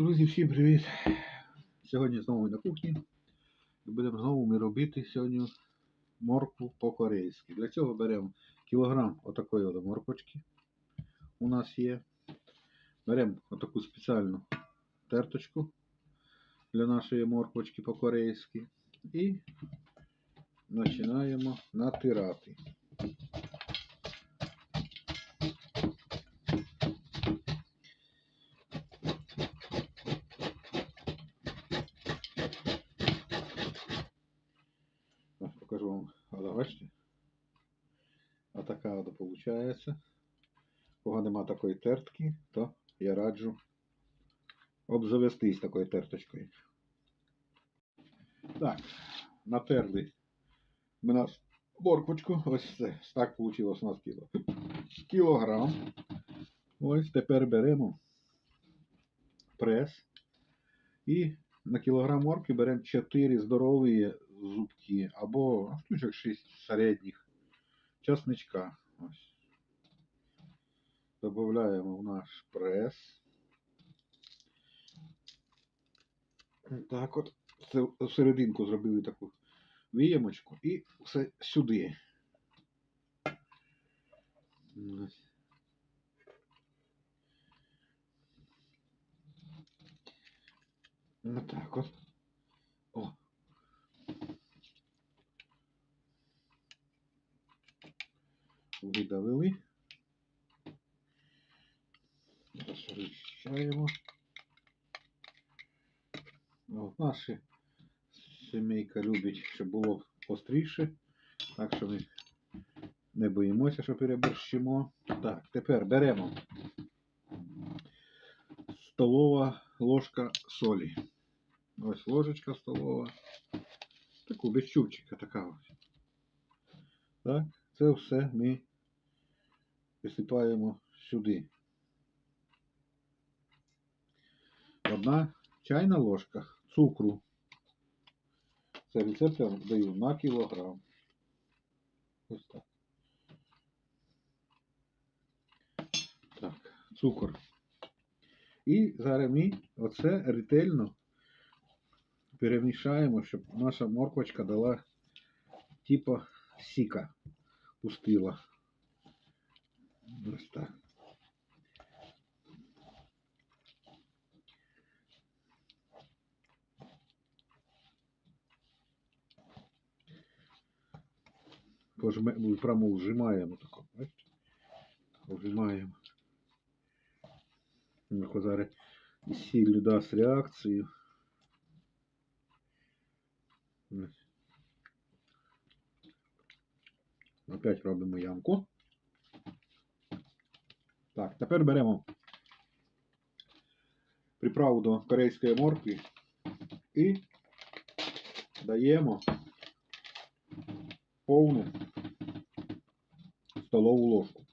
Друзі, всім привіт! Сьогодні знову на кухні. І будемо знову ми робити сьогодні моркву по-корейськи. Для цього беремо кілограм отакої от морквочки. У нас є. Беремо отаку спеціальну терточку для нашої морквочки по-корейськи. І починаємо натирати. Ось покажу вам. Але бачите? А така от виходить. Кого нема такої тертки, то я раджу обзавестись такою терточкою. Так, натерли ми нас морквочку. Ось це. Так вийшло у нас кіло. Кілограм. Ось тепер беремо прес. І на кілограм моркви беремо 4 здорові зубки або штучок 6 середніх часничка. Ось. Добавляємо в наш прес. Так от. Це всерединку зробили таку віямочку і все сюди. Ось. Ну так от. Видавили. Розчищаємо. От наші сімейка любить, щоб було остріше. Так що ми не боїмося, що переборщимо. Так, тепер беремо столова ложка солі. Ось ложечка столова. Таку без чубчика така ось. Так, це все ми висипаємо сюди. Одна чайна ложка цукру. Це рецепт я даю на кілограм. Ось так. Так, цукор. І зараз ми оце ретельно перемішаємо, щоб наша морквочка дала типа сіка пустила. Ось так. Пожме, ну, прямо вжимаємо тако, бачите? Вжимаємо. Ну, зараз і сіллю дасть реакцію. Ось. Опять робимо ямку. Так, тепер беремо приправу до корейської моркви і даємо повну столову ложку.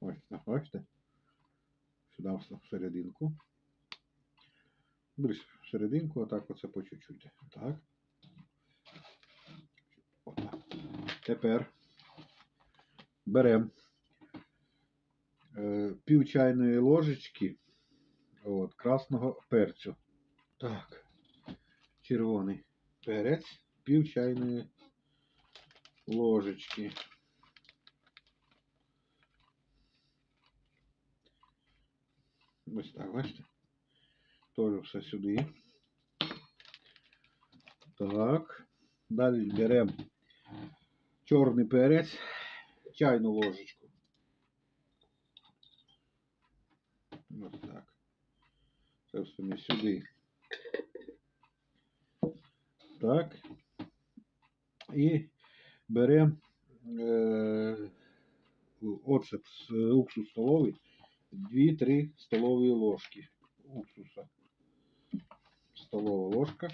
Ось, бачите? Сюди серединку. Більш в серединку, отак оце по чуть-чуть. Отак. Тепер беремо е, пів чайної ложечки от, красного перцю. Так. Червоний перець, пів чайної ложечки. Ось так, бачите? Тоже все сюди. Так. Далі беремо чорний перець, чайну ложечку. Ось так. Ми сюди. Так. І беремо е, оцет з уксус столовий. 2-3 столові ложки уксуса. Столова ложка.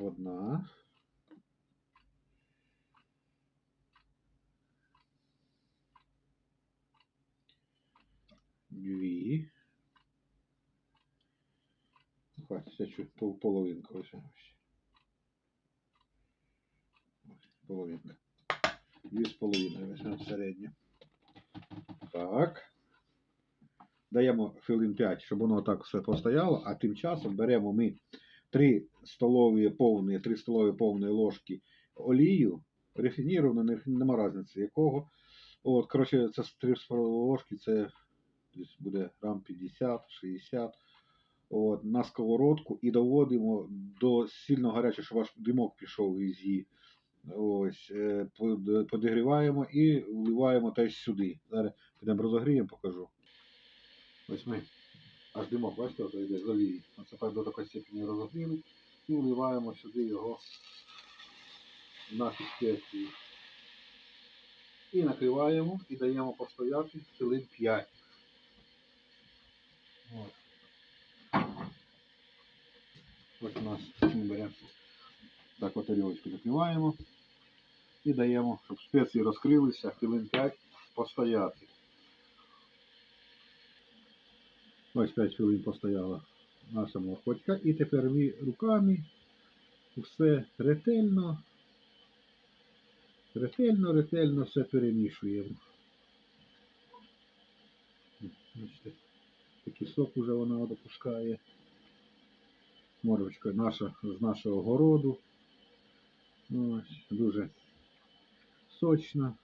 Одна. Дві. хватить, половинка ось. ось. Ось, Половинка. Дві з половиною візьмемо середнє. Так. Даємо хвилин 5, щоб воно так все постояло, а тим часом беремо ми 3 столові повні, 3 столові повні ложки олію, рафініровану, нема різниці якого. От, коротше, це 3 ложки, це десь буде грам 50-60. От, на сковородку і доводимо до сильно гарячого, щоб аж димок пішов із її. Ось, е, подігріваємо і вливаємо теж сюди. Зараз підемо розогріємо, покажу. Ось ми аж димок, бачите, ото йде з олії. Оце так до такої степені розогріли і вливаємо сюди його в наші. І накриваємо і даємо постояти хвилин 5. От. Ось у нас беремо так от тарілочку закриваємо і даємо, щоб спеції розкрилися, хвилин 5 постояти. Ось 5 хвилин постояла наша морквочка. І тепер ми руками все ретельно, ретельно, ретельно все перемішуємо. Бачите, такий сок уже вона допускає. Морочка наша з нашого городу. Ось, дуже сочна.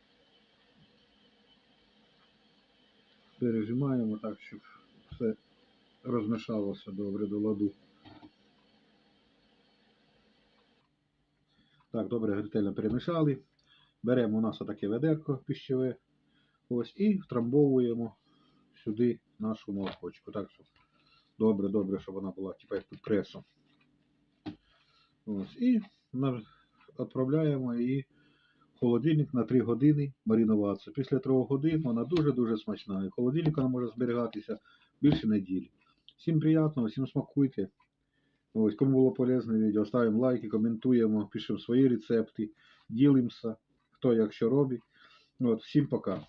Пережимаємо так, щоб все розмішалося добре до ладу. Так, добре, ретельно перемішали. Беремо у нас отаке ведерко пищеве. Ось і втрамбовуємо сюди нашу молочку. Так, щоб добре, добре, щоб вона була типа як під пресом. Ось, і відправляємо її в холодильник на 3 години маринуватися. Після 3 годин вона дуже-дуже смачна. І в холодильнику вона може зберігатися більше неділі. Всім приємного, всім смакуйте. Ось, кому було полезне відео, ставимо лайки, коментуємо, пишемо свої рецепти, ділимося, хто як що робить. От, всім пока.